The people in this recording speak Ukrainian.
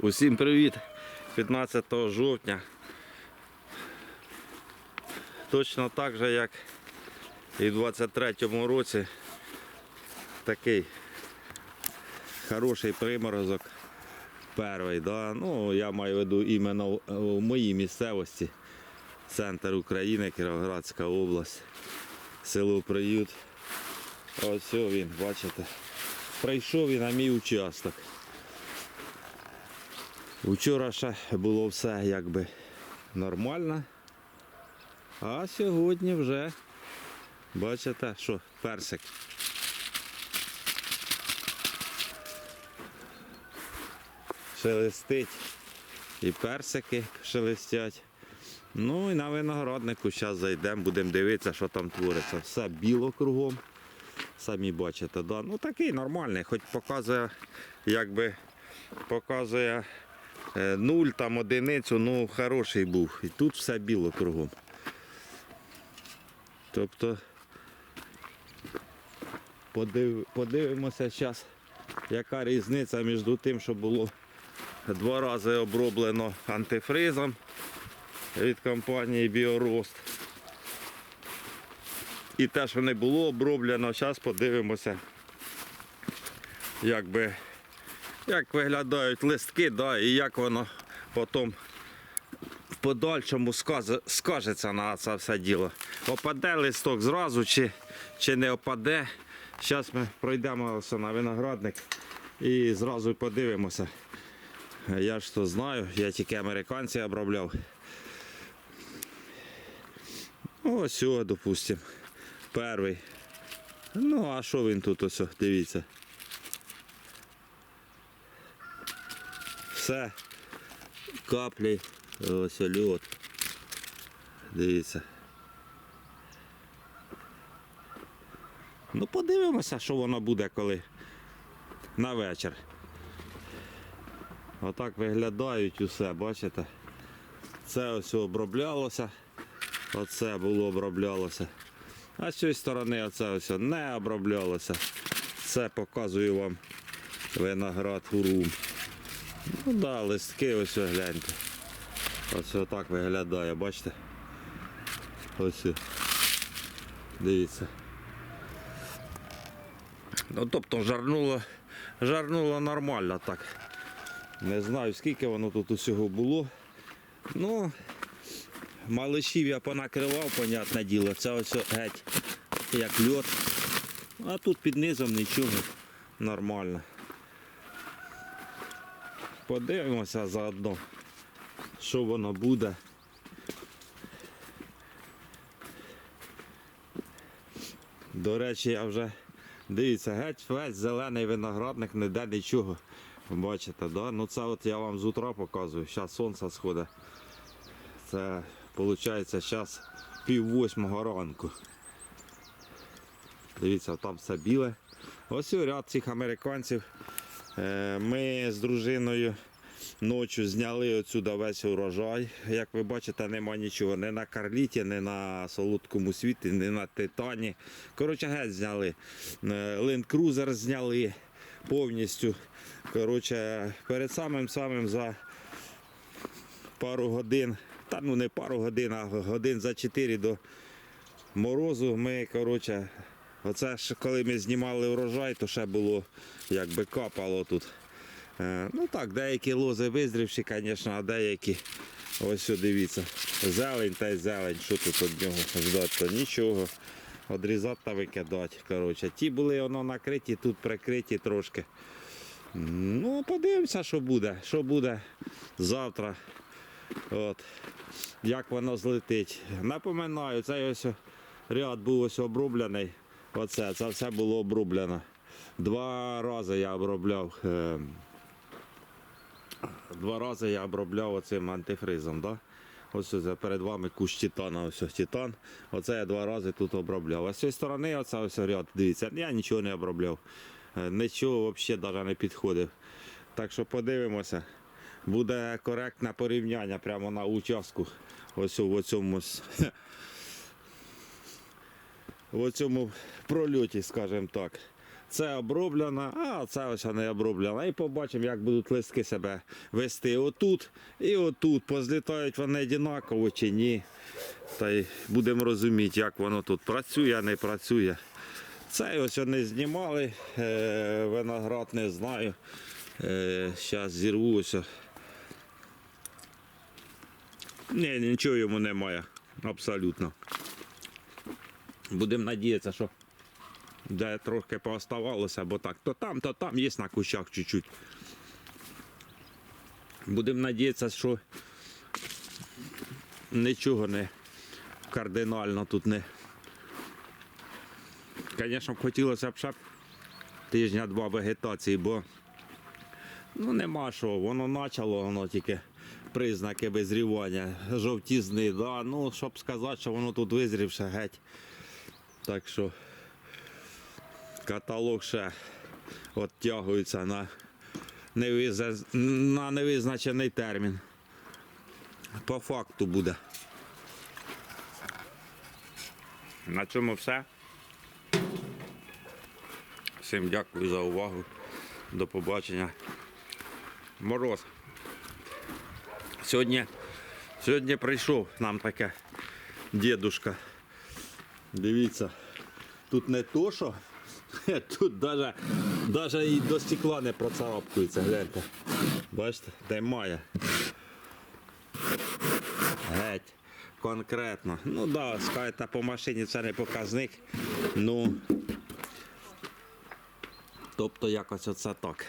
Усім привіт! 15 жовтня. Точно так же, як і в 23-му році такий хороший приморозок. Перший, да? ну, я маю в виду іменно в- в моїй місцевості. Центр України, Кіровоградська область, село Приют. Ось він, бачите. Прийшов і на мій участок. Вчора ще було все якби нормально. А сьогодні вже, бачите, що персик. Шелестить. І персики шелестять. Ну і на винограднику зараз зайдемо, будемо дивитися, що там твориться. Все біло кругом. Самі бачите, да? ну такий нормальний, хоч показує, якби показує нуль, там одиницю, ну хороший був. І тут все біло кругом. Тобто подив, подивимося зараз, яка різниця між тим, що було два рази оброблено антифризом від компанії Біорост. І те, що не було оброблено, зараз подивимося, якби, як виглядають листки, да, і як воно потім в подальшому скажеться на це все діло. Опаде листок зразу чи, чи не опаде. Зараз ми пройдемо на виноградник і зразу подивимося. Я ж то знаю, я тільки американці обробляв. Ось, допустимо. Перший. Ну, а що він тут ось, дивіться. Все. Каплі. Ось льот. Дивіться. Ну, подивимося, що воно буде, коли на вечір. Отак виглядають усе, бачите? Це ось оброблялося. Оце було оброблялося. А з цієї сторони оце ось не оброблялося. Це показую вам виноград урум. Ну да, листки ось гляньте. Ось отак виглядає, бачите? Ось. Дивіться. Ну тобто жарнуло, жарнуло нормально так. Не знаю скільки воно тут усього було. Ну, малишів я понакривав, понятне діло. Це ось геть як льот. А тут під низом нічого нормально. Подивимося заодно, що воно буде. До речі, я вже дивіться, геть весь зелений виноградник, ніде нічого. Бачите, да? Ну це от я вам з утра показую. Зараз сонце сходить. Це виходить зараз пів восьмого ранку. Дивіться, там все біле. Ось ряд цих американців. Е, Ми з дружиною ночі зняли отсюди весь урожай. Як ви бачите, нема нічого ні на карліті, ні на солодкому світі, ні на титані. Коротше, геть зняли. Ленд Крузер зняли повністю. Коротше, перед самим самим за пару годин, та ну не пару годин, а годин за 4 до морозу ми, коротше, оце ж коли ми знімали врожай, то ще було якби капало тут. Е, Ну так, деякі лози визрівші, звісно, а деякі, ось дивіться, зелень та й зелень, що тут від нього ждати, то нічого. Одрізати та викидати. Коротше. Ті були воно накриті, тут прикриті трошки. Ну, подивимося, що буде. Що буде завтра. От. Як воно злетить. Напоминаю, цей ось ряд був ось оброблений. Оце, це все було оброблено. Два рази я обробляв. е, Два рази я обробляв оцим антифризом. Да? Ось перед вами кущ титана, ось титан. Оце я два рази тут обробляв. А з цієї сторони оце ось ряд, дивіться, я нічого не обробляв. Е, Нічого взагалі навіть не підходив. Так що подивимося. Буде коректне порівняння прямо на участку. Ось у цьому в цьому прольоті, скажімо так. Це оброблено, а це ось не оброблено. І побачимо, як будуть листки себе вести отут і отут. Позлітають вони однаково чи ні. Та й будемо розуміти, як воно тут працює, не працює. Це ось вони знімали, е, виноград не знаю. Зараз зірвуся. Ні, нічого йому немає. Абсолютно. Будемо надіятися, що де трохи пооставалося, бо так, то там, то там є на кущах чуть-чуть. Будемо надіятися, що нічого не кардинально тут не. Звісно, хотілося б ще тижня-два вегетації, бо ну нема що, воно почало, воно тільки признаки визрівання, жовтізни, да. ну, щоб сказати, що воно тут визрівше геть. Так що каталог ще оттягується на, на невизначений термін. По факту буде. На цьому все. Всім дякую за увагу. До побачення. Мороз. Сьогодні, сьогодні прийшов нам таке дідушка. Дивіться, тут не то, що тут навіть, і до стекла не процарапкується, гляньте. Бачите, немає. Геть. Конкретно. Ну так, да, скажете, по машині це не показник. Ну. Тобто якось оце так.